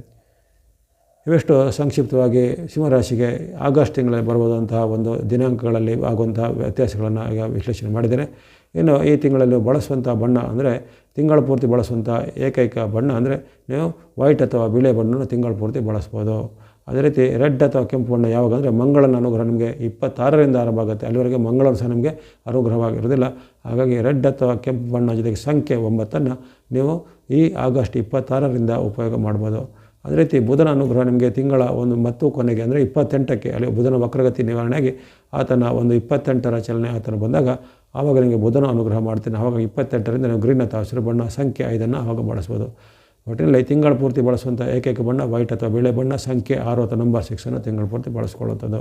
ಇವೆಷ್ಟು ಸಂಕ್ಷಿಪ್ತವಾಗಿ ಸಿಂಹರಾಶಿಗೆ ಆಗಸ್ಟ್ ತಿಂಗಳಲ್ಲಿ ಬರ್ಬೋದಂತಹ ಒಂದು ದಿನಾಂಕಗಳಲ್ಲಿ ಆಗುವಂತಹ ವ್ಯತ್ಯಾಸಗಳನ್ನು ಈಗ ವಿಶ್ಲೇಷಣೆ ಮಾಡಿದ್ದೇನೆ. ಇನ್ನು ಈ ತಿಂಗಳಲ್ಲಿ ಬಳಸುವಂಥ ಬಣ್ಣ ಅಂದರೆ ತಿಂಗಳ ಪೂರ್ತಿ ಬಳಸುವಂಥ ಏಕೈಕ ಬಣ್ಣ ಅಂದರೆ ನೀವು ವೈಟ್ ಅಥವಾ ಬಿಳೆ ಬಣ್ಣವನ್ನು ತಿಂಗಳ ಪೂರ್ತಿ ಬಳಸ್ಬೋದು. ಅದೇ ರೀತಿ ರೆಡ್ ಅಥವಾ ಕೆಂಪು ಬಣ್ಣ ಯಾವಾಗ ಅಂದರೆ ಮಂಗಳನ ಅನುಗ್ರಹ ನಿಮಗೆ ಇಪ್ಪತ್ತಾರರಿಂದ ಆರಂಭ ಆಗುತ್ತೆ. ಅಲ್ಲಿವರೆಗೆ ಮಂಗಳನ ಸಹ ನಿಮಗೆ ಅನುಗ್ರಹವಾಗಿರೋದಿಲ್ಲ ಹಾಗಾಗಿ ರೆಡ್ ಅಥವಾ ಕೆಂಪು ಬಣ್ಣ ಜೊತೆಗೆ ಸಂಖ್ಯೆ ಒಂಬತ್ತನ್ನು ನೀವು ಈ ಆಗಸ್ಟ್ ಇಪ್ಪತ್ತಾರರಿಂದ ಉಪಯೋಗ ಮಾಡ್ಬೋದು. ಅದೇ ರೀತಿ ಬುಧನ ಅನುಗ್ರಹ ನಿಮಗೆ ತಿಂಗಳ ಒಂದು ಮತ್ತು ಕೊನೆಗೆ ಅಂದರೆ ಇಪ್ಪತ್ತೆಂಟಕ್ಕೆ, ಅಲ್ಲಿ ಬುಧನ ವಕ್ರಗತಿ ನಿವಾರಣೆಯಾಗಿ ಆತನ ಒಂದು ಇಪ್ಪತ್ತೆಂಟರ ಚಲನೆ ಆತನ ಬಂದಾಗ ಆವಾಗ ನಿಮಗೆ ಬುಧನ ಅನುಗ್ರಹ ಮಾಡ್ತೀನಿ. ಆವಾಗ ಇಪ್ಪತ್ತೆಂಟರಿಂದ ನೀವು ಗ್ರೀನ್ ಅಥವಾ ಹಸಿರು ಬಣ್ಣ, ಸಂಖ್ಯೆ ಐದನ್ನು ಆವಾಗ ಬಳಸ್ಬೋದು. ಒಟ್ಟಿನಲ್ಲಿ ತಿಂಗಳ ಪೂರ್ತಿ ಬಳಸುವಂಥ ಏಕೈಕ ಬಣ್ಣ ವೈಟ್ ಅಥವಾ ಬಿಳೆ ಬಣ್ಣ, ಸಂಖ್ಯೆ ಆರು ಅಥವಾ ನಂಬರ್ ಸಿಕ್ಸನ್ನು ತಿಂಗಳ ಪೂರ್ತಿ ಬಳಸ್ಕೊಳ್ಳುವಂಥದ್ದು.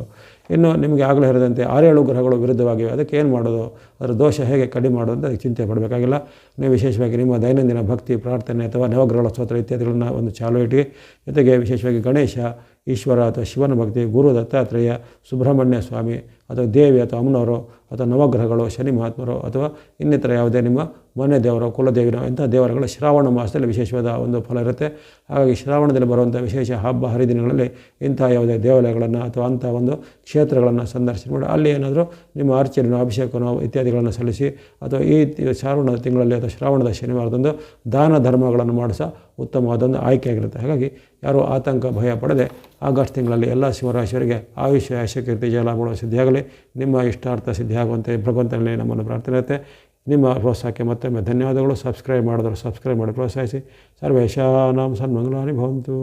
ಇನ್ನು ನಿಮಗೆ ಆಗಲೇ ಹೇಳಿದಂತೆ ಆರೇಳು ಗ್ರಹಗಳು ವಿರುದ್ಧವಾಗಿವೆ. ಅದಕ್ಕೆ ಏನು ಮಾಡೋದು? ಅದರ ದೋಷ ಹೇಗೆ ಕಡಿಮೆ ಮಾಡೋದು ಅಂತ ಅದಕ್ಕೆ ಚಿಂತೆ ಪಡಬೇಕಾಗಿಲ್ಲ. ನೀವು ವಿಶೇಷವಾಗಿ ನಿಮ್ಮ ದೈನಂದಿನ ಭಕ್ತಿ, ಪ್ರಾರ್ಥನೆ ಅಥವಾ ನವಗ್ರಹಗಳ ಸ್ತೋತ್ರ ಇತ್ಯಾದಿಗಳನ್ನು ಒಂದು ಚಾಲು ಇಟ್ಟು ಜೊತೆಗೆ ವಿಶೇಷವಾಗಿ ಗಣೇಶ ಈಶ್ವರ ಅಥವಾ ಶಿವನ ಭಕ್ತಿ, ಗುರು ದತ್ತಾತ್ರೇಯ, ಸುಬ್ರಹ್ಮಣ್ಯ ಸ್ವಾಮಿ, ಅಥವಾ ದೇವಿ ಅಥವಾ ಅಮ್ಮನವರು, ಅಥವಾ ನವಗ್ರಹಗಳು, ಶನಿ ಮಹಾತ್ಮರು, ಅಥವಾ ಇನ್ನಿತರ ಯಾವುದೇ ನಿಮ್ಮ ಮನೆ ದೇವರು ಕುಲದೇವಿನ ಇಂಥ ದೇವರುಗಳು ಶ್ರಾವಣ ಮಾಸದಲ್ಲಿ ವಿಶೇಷವಾದ ಒಂದು ಫಲ ಇರುತ್ತೆ. ಹಾಗಾಗಿ ಶ್ರಾವಣದಲ್ಲಿ ಬರುವಂಥ ವಿಶೇಷ ಹಬ್ಬ, ಹರಿದಿನಗಳಲ್ಲಿ ಇಂಥ ಯಾವುದೇ ದೇವಾಲಯಗಳನ್ನು ಅಥವಾ ಅಂಥ ಒಂದು ಕ್ಷೇತ್ರಗಳನ್ನು ಸಂದರ್ಶನ ಮಾಡಿ. ಅಲ್ಲಿ ಏನಾದರೂ ನಿಮ್ಮ ಅರ್ಚನೆಯೋ ಅಭಿಷೇಕನೋ ಇತ್ಯಾದಿಗಳನ್ನು ಸಲ್ಲಿಸಿ ಅಥವಾ ಈ ಶ್ರಾವಣದ ತಿಂಗಳಲ್ಲಿ ಅಥವಾ ಶ್ರಾವಣದ ಶನಿವಾರದಂದು ದಾನ ಧರ್ಮಗಳನ್ನು ಮಾಡಿಸ ಉತ್ತಮವಾದೊಂದು ಆಯ್ಕೆಯಾಗಿರುತ್ತೆ ಹಾಗಾಗಿ ಯಾರೂ ಆತಂಕ, ಭಯ ಪಡದೆ ಆಗಸ್ಟ್ ತಿಂಗಳಲ್ಲಿ ಎಲ್ಲ ಶಿವರಾಶಿಯವರಿಗೆ ಆಯುಷ್ಯ ಯಶಕೀರ್ತಿ ಜಯಲಾಭಗಳು ಸಿದ್ಧಿಯಾಗಲಿ. ನಿಮ್ಮ ಇಷ್ಟಾರ್ಥ ಸಿದ್ಧಿಯಾಗುವಂತೆ ಭಗವಂತನಲ್ಲಿ ನಮ್ಮನ್ನು ಪ್ರಾರ್ಥನೆ ಇರುತ್ತೆ ನಿಮ್ಮ ಪ್ರೋತ್ಸಾಹಕ್ಕೆ ಮತ್ತೊಮ್ಮೆ ಧನ್ಯವಾದಗಳು. ಸಬ್ಸ್ಕ್ರೈಬ್ ಮಾಡಿದ್ರು ಸಬ್ಸ್ಕ್ರೈಬ್ ಮಾಡಿ ಪ್ರೋತ್ಸಾಹಿಸಿ. ಸರ್ವೇಶಾನಾಂ ಸನ್ಮಂಗಲಾನಿ ಭವಂತು.